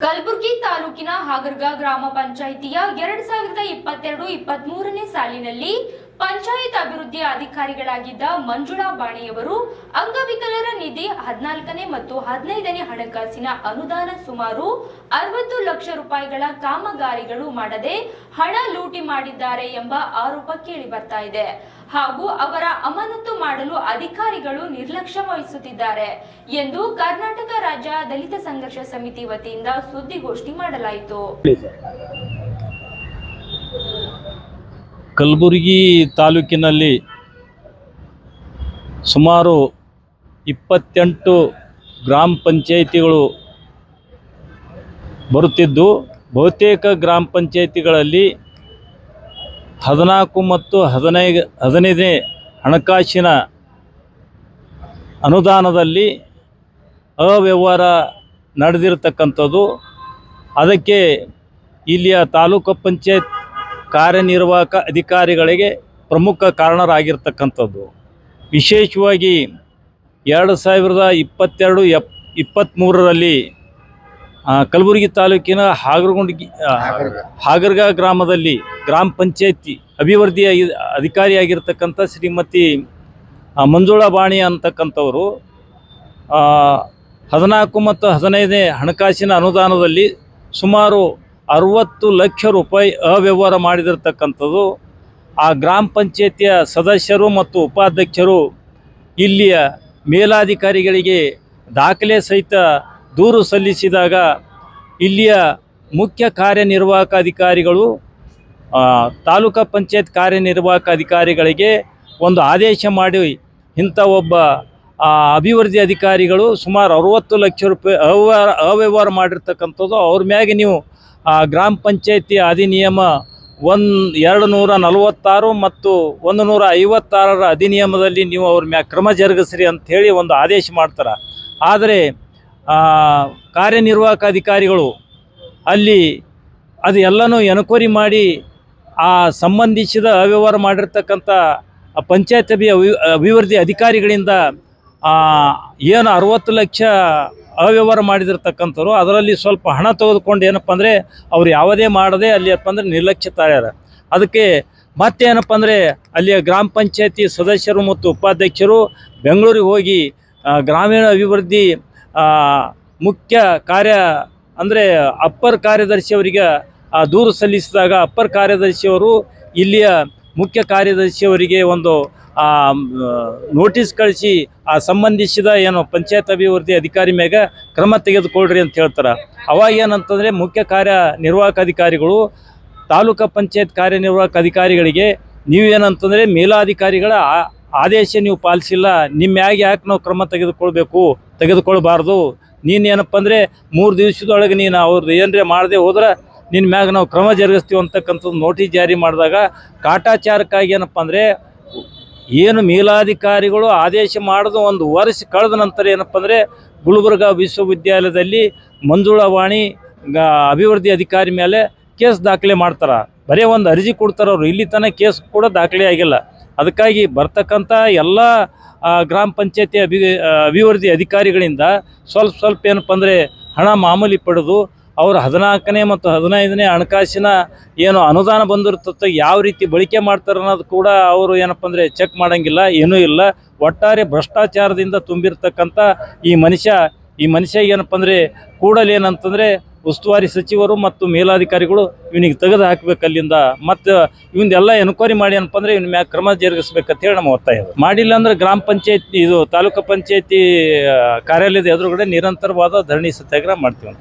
ಕಲಬುರಗಿ ತಾಲೂಕಿನ ಹಾಗರ್ಗ ಗ್ರಾಮ ಪಂಚಾಯಿತಿಯ ಎರಡ್ ಸಾವಿರದ ಇಪ್ಪತ್ತೆರಡು ಇಪ್ಪತ್ತ್ ಮೂರನೇ ಸಾಲಿನಲ್ಲಿ ಪಂಚಾಯತ್ ಅಭಿವೃದ್ಧಿ ಅಧಿಕಾರಿಗಳಾಗಿದ್ದ ಮಂಜುಳಾ ಬಾಣಿಯವರು ಅಂಗವಿಕಲರ ನಿಧಿ ಹದಿನಾಲ್ಕನೇ ಮತ್ತು ಹದಿನೈದನೇ ಹಣಕಾಸಿನ ಅನುದಾನ ಸುಮಾರು ಅರವತ್ತು ಲಕ್ಷ ರೂಪಾಯಿಗಳ ಕಾಮಗಾರಿಗಳು ಮಾಡದೆ ಹಣ ಲೂಟಿ ಮಾಡಿದ್ದಾರೆ ಎಂಬ ಆರೋಪ ಕೇಳಿ ಬರ್ತಾ ಇದೆ. ಹಾಗೂ ಅವರ ಅಮಾನತು ಮಾಡಲು ಅಧಿಕಾರಿಗಳು ನಿರ್ಲಕ್ಷ್ಯ ವಹಿಸುತ್ತಿದ್ದಾರೆ ಎಂದು ಕರ್ನಾಟಕ ರಾಜ್ಯ ದಲಿತ ಸಂಘರ್ಷ ಸಮಿತಿ ವತಿಯಿಂದ ಸುದ್ದಿಗೋಷ್ಠಿ ಮಾಡಲಾಯಿತು. ಕಲಬುರಗಿ ತಾಲೂಕಿನಲ್ಲಿ ಸುಮಾರು ಇಪ್ಪತ್ತೆಂಟು ಗ್ರಾಮ ಪಂಚಾಯಿತಿಗಳು ಬರುತ್ತಿದ್ದು, ಬಹುತೇಕ ಗ್ರಾಮ ಪಂಚಾಯಿತಿಗಳಲ್ಲಿ ಹದಿನಾಲ್ಕು ಮತ್ತು ಹದಿನೈದು, ಹದಿನೈದನೇ ಹಣಕಾಸಿನ ಅನುದಾನದಲ್ಲಿ ಅವ್ಯವಹಾರ ನಡೆದಿರತಕ್ಕಂಥದ್ದು. ಅದಕ್ಕೆ ಇಲ್ಲಿಯ ತಾಲೂಕು ಪಂಚಾಯತ್ ಕಾರ್ಯನಿರ್ವಾಹಕ ಅಧಿಕಾರಿಗಳಿಗೆ ಪ್ರಮುಖ ಕಾರಣರಾಗಿರ್ತಕ್ಕಂಥದ್ದು. ವಿಶೇಷವಾಗಿ ಎರಡು ಸಾವಿರದ ಇಪ್ಪತ್ತೆರಡು, ಎಪ್ ಇಪ್ಪತ್ತ್ಮೂರರಲ್ಲಿ ಕಲಬುರಗಿ ತಾಲೂಕಿನ ಹಾಗರಗೊಂಡ ಹಾಗರಗ ಗ್ರಾಮದಲ್ಲಿ ಗ್ರಾಮ ಪಂಚಾಯತಿ ಅಭಿವೃದ್ಧಿ ಅಧಿಕಾರಿಯಾಗಿರ್ತಕ್ಕಂಥ ಶ್ರೀಮತಿ ಮಂಜುಳಾ ಬಾಣಿ ಅಂತಕ್ಕಂಥವರು ಹದಿನಾಲ್ಕು ಮತ್ತು ಹದಿನೈದನೇ ಹಣಕಾಸಿನ ಅನುದಾನದಲ್ಲಿ ಸುಮಾರು ಅರುವತ್ತು ಲಕ್ಷ ರೂಪಾಯಿ ಅವ್ಯವಹಾರ ಮಾಡಿದಿರ್ತಕ್ಕಂಥದ್ದು. ಆ ಗ್ರಾಮ ಪಂಚಾಯತಿಯ ಸದಸ್ಯರು ಮತ್ತು ಉಪಾಧ್ಯಕ್ಷರು ಇಲ್ಲಿಯ ಮೇಲಾಧಿಕಾರಿಗಳಿಗೆ ದಾಖಲೆ ಸಹಿತ ದೂರು ಸಲ್ಲಿಸಿದಾಗ ಇಲ್ಲಿಯ ಮುಖ್ಯ ಕಾರ್ಯನಿರ್ವಾಹಕ ಅಧಿಕಾರಿಗಳು ತಾಲೂಕು ಪಂಚಾಯತ್ ಕಾರ್ಯನಿರ್ವಾಹಕ ಅಧಿಕಾರಿಗಳಿಗೆ ಒಂದು ಆದೇಶ ಮಾಡಿ ಇಂಥ ಒಬ್ಬ ಅಭಿವೃದ್ಧಿ ಅಧಿಕಾರಿಗಳು ಸುಮಾರು ಅರುವತ್ತು ಲಕ್ಷ ರೂಪಾಯಿ ಅವ್ಯವಹಾರ ಅವ್ಯವಹಾರ ಮಾಡಿರ್ತಕ್ಕಂಥದ್ದು. ಅವ್ರ ಮ್ಯಾಗೆ ನೀವು ಗ್ರಾಮ ಪಂಚಾಯತಿ ಅಧಿನಿಯಮ ಒಂದು ಎರಡು ನೂರ ನಲವತ್ತಾರು ಮತ್ತು ಒಂದು ನೂರ ಐವತ್ತಾರರ ಅಧಿನಿಯಮದಲ್ಲಿ ನೀವು ಅವ್ರ ಮ್ಯಾಗ ಕ್ರಮ ಜರುಗಿಸ್ರಿ ಅಂತ ಹೇಳಿ ಒಂದು ಆದೇಶ ಮಾಡ್ತಾರೆ. ಆದರೆ ಕಾರ್ಯನಿರ್ವಾಹಕ ಅಧಿಕಾರಿಗಳು ಅಲ್ಲಿ ಅದು ಎಲ್ಲನೂ ಎನ್ಕ್ವೈರಿ ಮಾಡಿ ಆ ಸಂಬಂಧಿಸಿದ ಅವ್ಯವಹಾರ ಮಾಡಿರ್ತಕ್ಕಂಥ ಆ ಪಂಚಾಯತ್ ಅಭಿ ಅಭಿ- ಅಭಿವೃದ್ಧಿ ಅಧಿಕಾರಿಗಳಿಂದ ಆ, ಏನು ಅರುವತ್ತು ಲಕ್ಷ ಅವ್ಯವಹಾರ ಮಾಡಿದಿರ್ತಕ್ಕಂಥವ್ರು ಅದರಲ್ಲಿ ಸ್ವಲ್ಪ ಹಣ ತೆಗೆದುಕೊಂಡು ಏನಪ್ಪ ಅಂದರೆ ಅವ್ರು ಯಾವುದೇ ಮಾಡದೆ ಅಲ್ಲಿ ಏನಪ್ಪ ಅಂದರೆ ನಿರ್ಲಕ್ಷ್ಯ ಅದಕ್ಕೆ ಮತ್ತೇನಪ್ಪ ಅಂದರೆ ಅಲ್ಲಿಯ ಗ್ರಾಮ ಪಂಚಾಯತಿ ಸದಸ್ಯರು ಮತ್ತು ಉಪಾಧ್ಯಕ್ಷರು ಬೆಂಗಳೂರಿಗೆ ಹೋಗಿ ಗ್ರಾಮೀಣ ಅಭಿವೃದ್ಧಿ ಆ, ಮುಖ್ಯ ಕಾರ್ಯ ಅಂದರೆ ಅಪ್ಪರ್ ಕಾರ್ಯದರ್ಶಿಯವರಿಗೆ, ಆ, ದೂರು ಸಲ್ಲಿಸಿದಾಗ ಅಪ್ಪರ್ ಕಾರ್ಯದರ್ಶಿಯವರು ಇಲ್ಲಿಯ ಮುಖ್ಯ ಕಾರ್ಯದರ್ಶಿಯವರಿಗೆ ಒಂದು ನೋಟಿಸ್ ಕಳಿಸಿ, ಆ, ಸಂಬಂಧಿಸಿದ ಏನು ಪಂಚಾಯತ್ ಅಭಿವೃದ್ಧಿ ಅಧಿಕಾರಿ ಮ್ಯಾಗ ಕ್ರಮ ತೆಗೆದುಕೊಳ್ರಿ ಅಂತ ಹೇಳ್ತಾರೆ. ಅವಾಗ ಏನಂತಂದರೆ ಮುಖ್ಯ ಕಾರ್ಯ ನಿರ್ವಾಹಕ ಅಧಿಕಾರಿಗಳು, ತಾಲೂಕು ಪಂಚಾಯತ್ ಕಾರ್ಯನಿರ್ವಾಹಕ ಅಧಿಕಾರಿಗಳಿಗೆ ನೀವೇನಂತಂದರೆ ಮೇಲಾಧಿಕಾರಿಗಳ ಆದೇಶ ನೀವು ಪಾಲಿಸಿಲ್ಲ, ನಿಮ್ಮ ಯಾಕೆ ನಾವು ಕ್ರಮ ತೆಗೆದುಕೊಳ್ಬೇಕು, ತೆಗೆದುಕೊಳ್ಬಾರ್ದು? ನೀನೇನಪ್ಪ ಅಂದರೆ ಮೂರು ದಿವಸದೊಳಗೆ ನೀನು ಅವ್ರದ್ದು ಏನರೇ ಮಾಡದೆ ಹೋದ್ರೆ ನಿನ್ನ ಮ್ಯಾಗ ನಾವು ಕ್ರಮ ಜರುಗಿಸ್ತೀವಿ ಅಂತಕ್ಕಂಥದ್ದು ನೋಟಿಸ್ ಜಾರಿ ಮಾಡಿದಾಗ ಕಾಟಾಚಾರಕ್ಕಾಗಿ ಏನಪ್ಪ ಅಂದರೆ ಏನು ಮೇಲಾಧಿಕಾರಿಗಳು ಆದೇಶ ಮಾಡಿದ ಒಂದು ವರ್ಷ ಕಳೆದ ನಂತರ ಏನಪ್ಪ ಅಂದರೆ ಗುಲ್ಬರ್ಗ ವಿಶ್ವವಿದ್ಯಾಲಯದಲ್ಲಿ ಮಂಜುಳವಾಣಿ ಅಭಿವೃದ್ಧಿ ಅಧಿಕಾರಿ ಮೇಲೆ ಕೇಸ್ ದಾಖಲೆ ಮಾಡ್ತಾರೆ. ಬರೀ ಒಂದು ಅರ್ಜಿ ಕೊಡ್ತಾರೆ ಅವರು. ಇಲ್ಲಿ ತನಕ ಕೇಸ್ ಕೂಡ ದಾಖಲೆ ಆಗಿಲ್ಲ. ಅದಕ್ಕಾಗಿ ಬರ್ತಕ್ಕಂಥ ಎಲ್ಲ ಗ್ರಾಮ ಪಂಚಾಯತಿ ಅಭಿ ಅಭಿವೃದ್ಧಿ ಅಧಿಕಾರಿಗಳಿಂದ ಸ್ವಲ್ಪ ಸ್ವಲ್ಪ ಏನಪ್ಪ ಅಂದರೆ ಹಣ ಮಾಮೂಲಿ ಪಡೆದು ಅವರು ಹದಿನಾಲ್ಕನೇ ಮತ್ತು ಹದಿನೈದನೇ ಹಣಕಾಸಿನ ಏನು ಅನುದಾನ ಬಂದಿರ್ತದೆ, ಯಾವ ರೀತಿ ಬಳಕೆ ಮಾಡ್ತಾರೆ ಅನ್ನೋದು ಕೂಡ ಅವರು ಏನಪ್ಪ ಅಂದರೆ ಚೆಕ್ ಮಾಡೋಂಗಿಲ್ಲ, ಏನೂ ಇಲ್ಲ. ಒಟ್ಟಾರೆ ಭ್ರಷ್ಟಾಚಾರದಿಂದ ತುಂಬಿರ್ತಕ್ಕಂಥ ಈ ಮನುಷ್ಯ ಈ ಮನುಷ್ಯ ಏನಪ್ಪ ಅಂದರೆ ಕೂಡಲೇ ಏನಂತಂದರೆ ಉಸ್ತುವಾರಿ ಸಚಿವರು ಮತ್ತು ಮೇಲಾಧಿಕಾರಿಗಳು ಇವನಿಗೆ ತೆಗೆದು ಹಾಕ್ಬೇಕು ಅಲ್ಲಿಂದ ಮತ್ತು ಇವಂದೆಲ್ಲ ಎನ್ಕ್ವೈರಿ ಮಾಡಿ ಏನಪ್ಪ ಇವನ್ ಮ್ಯಾಗ ಕ್ರಮ ಜರುಗಿಸ್ಬೇಕಂತ ಹೇಳಿ ನಮ್ಮ ಒತ್ತಾಯ. ಮಾಡಿಲ್ಲ ಅಂದ್ರೆ ಗ್ರಾಮ ಪಂಚಾಯತಿ, ಇದು ತಾಲೂಕು ಪಂಚಾಯತಿ ಕಾರ್ಯಾಲಯದ ಎದುರುಗಡೆ ನಿರಂತರವಾದ ಧರಣಿ ಸತ್ಯಾಗ್ರಹ ಮಾಡ್ತೀವಿ